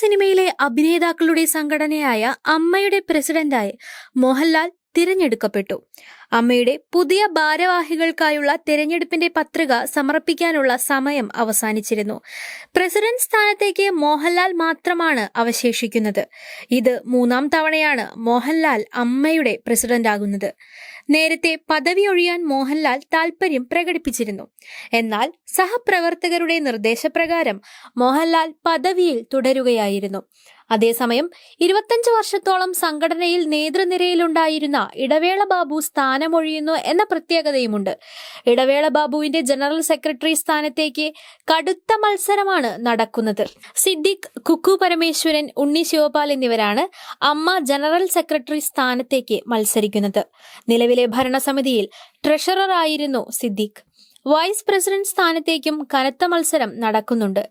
സിനിമയിലെ അഭിനേതാക്കളുടെ സംഘടനയായ അമ്മയുടെ പ്രസിഡന്റായി മോഹൻലാൽ തിരഞ്ഞെടുക്കപ്പെട്ടു. അമ്മയുടെ പുതിയ ഭാരവാഹികൾക്കായുള്ള തെരഞ്ഞെടുപ്പിന്റെ പത്രിക സമർപ്പിക്കാനുള്ള സമയം അവസാനിച്ചിരുന്നു. പ്രസിഡന്റ് സ്ഥാനത്തേക്ക് മോഹൻലാൽ മാത്രമാണ് അവശേഷിക്കുന്നത്. ഇത് മൂന്നാം തവണയാണ് മോഹൻലാൽ അമ്മയുടെ പ്രസിഡന്റ് പ്രസിഡന്റാകുന്നത് നേരത്തെ പദവി ഒഴിയാൻ മോഹൻലാൽ താൽപര്യം പ്രകടിപ്പിച്ചിരുന്നു. എന്നാൽ സഹപ്രവർത്തകരുടെ നിർദ്ദേശപ്രകാരം മോഹൻലാൽ പദവിയിൽ തുടരുകയായിരുന്നു. അതേസമയം ഇരുപത്തഞ്ച് വർഷത്തോളം സംഘടനയിൽ നേതൃനിരയിലുണ്ടായിരുന്ന ഇടവേള ബാബു സ്ഥാനമൊഴിയുന്നു എന്ന പ്രത്യേകതയുമുണ്ട്. ഇടവേള ബാബുവിന്റെ ജനറൽ സെക്രട്ടറി സ്ഥാനത്തേക്ക് കടുത്ത മത്സരമാണ് നടക്കുന്നത്. സിദ്ദിഖ് കുക്കു പരമേശ്വരൻ ഉണ്ണി ശിവപാൽ എന്നിവരാണ് അമ്മ ജനറൽ സെക്രട്ടറി സ്ഥാനത്തേക്ക് മത്സരിക്കുന്നത്. നിലവിലെ ഭരണസമിതിയിൽ ട്രഷററായിരുന്നു സിദ്ദിഖ്. വൈസ് പ്രസിഡന്റ് സ്ഥാനത്തേക്കും കനത്ത മത്സരം നടക്കുന്നുണ്ട്.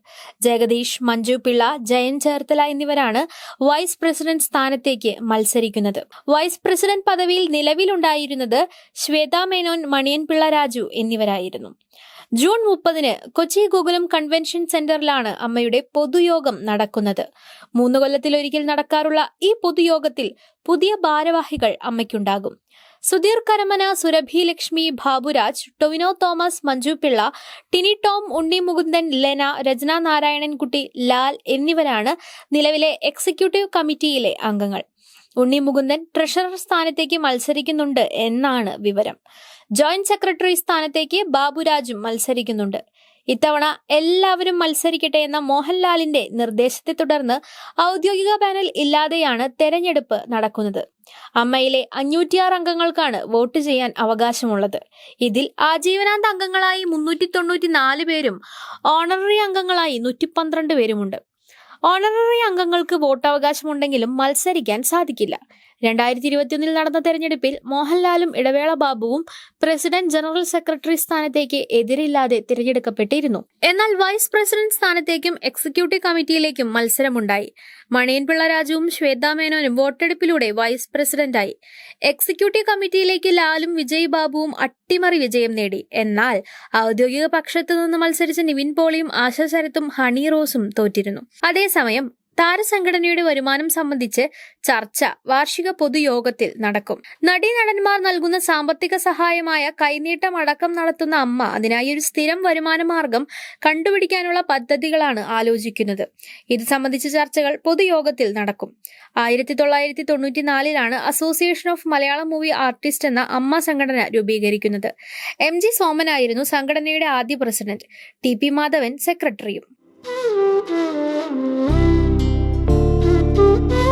ജഗദീഷ് മഞ്ജു പിള്ള ജയൻ ചേർത്തല എന്നിവരാണ് വൈസ് പ്രസിഡന്റ് സ്ഥാനത്തേക്ക് മത്സരിക്കുന്നത്. വൈസ് പ്രസിഡന്റ് പദവിയിൽ നിലവിലുണ്ടായിരുന്നത് ശ്വേതാ മേനോൻ മണിയൻപിള്ള രാജു എന്നിവരായിരുന്നു. ജൂൺ മുപ്പതിന് കൊച്ചി ഗോകുലം കൺവെൻഷൻ സെന്ററിലാണ് അമ്മയുടെ പൊതുയോഗം നടക്കുന്നത്. മൂന്ന് കൊല്ലത്തിലൊരിക്കൽ നടക്കാറുള്ള ഈ പൊതുയോഗത്തിൽ പുതിയ ഭാരവാഹികൾ അമ്മയ്ക്കുണ്ടാകും. സുധീർ കരമന സുരഭി ലക്ഷ്മി ബാബുരാജ് ടൊവിനോ തോമസ് മഞ്ജു പിള്ള ടിനി ടോം ഉണ്ണി മുകുന്ദൻ ലെന രചന നാരായണൻകുട്ടി ലാൽ എന്നിവരാണ് നിലവിലെ എക്സിക്യൂട്ടീവ് കമ്മിറ്റിയിലെ അംഗങ്ങൾ. ഉണ്ണി മുകുന്ദൻ ട്രഷറർ സ്ഥാനത്തേക്ക് മത്സരിക്കുന്നുണ്ട് എന്നാണ് വിവരം. ജോയിന്റ് സെക്രട്ടറി സ്ഥാനത്തേക്ക് ബാബുരാജും മത്സരിക്കുന്നുണ്ട്. ഇത്തവണ എല്ലാവരും മത്സരിക്കട്ടെ എന്ന മോഹൻലാലിന്റെ നിർദ്ദേശത്തെ തുടർന്ന് ഔദ്യോഗിക പാനൽ ഇല്ലാതെയാണ് തെരഞ്ഞെടുപ്പ് നടക്കുന്നത്. അമ്മയിലെ അഞ്ഞൂറ്റിയാറ് അംഗങ്ങൾക്കാണ് വോട്ട് ചെയ്യാൻ അവകാശമുള്ളത്. ഇതിൽ ആജീവനാന്ത അംഗങ്ങളായി മുന്നൂറ്റി തൊണ്ണൂറ്റി നാല് പേരും ഓണററി അംഗങ്ങളായി നൂറ്റി പന്ത്രണ്ട് പേരുമുണ്ട്. ഓണററി അംഗങ്ങൾക്ക് വോട്ടവകാശമുണ്ടെങ്കിലും മത്സരിക്കാൻ സാധിക്കില്ല. രണ്ടായിരത്തി ഇരുപത്തിയൊന്നിൽ നടന്ന തെരഞ്ഞെടുപ്പിൽ മോഹൻലാലും ഇടവേള ബാബുവും പ്രസിഡന്റ് ജനറൽ സെക്രട്ടറി സ്ഥാനത്തേക്ക് എതിരില്ലാതെ തിരഞ്ഞെടുക്കപ്പെട്ടിരുന്നു. എന്നാൽ വൈസ് പ്രസിഡന്റ് സ്ഥാനത്തേക്കും എക്സിക്യൂട്ടീവ് കമ്മിറ്റിയിലേക്കും മത്സരമുണ്ടായി. മണിയൻപിള്ള രാജുവും ശ്വേതാ മേനോനും വോട്ടെടുപ്പിലൂടെ വൈസ് പ്രസിഡന്റായി. എക്സിക്യൂട്ടീവ് കമ്മിറ്റിയിലേക്ക് ലാലും വിജയ് ബാബുവും അട്ടിമറി വിജയം നേടി. എന്നാൽ ഔദ്യോഗിക പക്ഷത്തു നിന്ന് മത്സരിച്ച നിവിൻ പോളിയും ആശ ശരത്തും ഹണി റോസും തോറ്റിരുന്നു. അതേസമയം താരസംഘടനയുടെ വരുമാനം സംബന്ധിച്ച് ചർച്ച വാർഷിക പൊതുയോഗത്തിൽ നടക്കും. നടീനടന്മാർ നൽകുന്ന സാമ്പത്തിക സഹായമായ കൈനീട്ടം അടക്കം നടത്തുന്ന അമ്മ അതിനായി ഒരു സ്ഥിരം വരുമാന മാർഗം കണ്ടുപിടിക്കാനുള്ള പദ്ധതികളാണ് ആലോചിക്കുന്നത്. ഇത് സംബന്ധിച്ച ചർച്ചകൾ പൊതുയോഗത്തിൽ നടക്കും. ആയിരത്തി തൊള്ളായിരത്തി തൊണ്ണൂറ്റിനാലിലാണ് association of Malayalam movie artist എന്ന അമ്മ സംഘടന രൂപീകരിക്കുന്നത്. എം ജി സോമനായിരുന്നു സംഘടനയുടെ ആദ്യ പ്രസിഡന്റ്. ടി പി മാധവൻ സെക്രട്ടറിയും. Música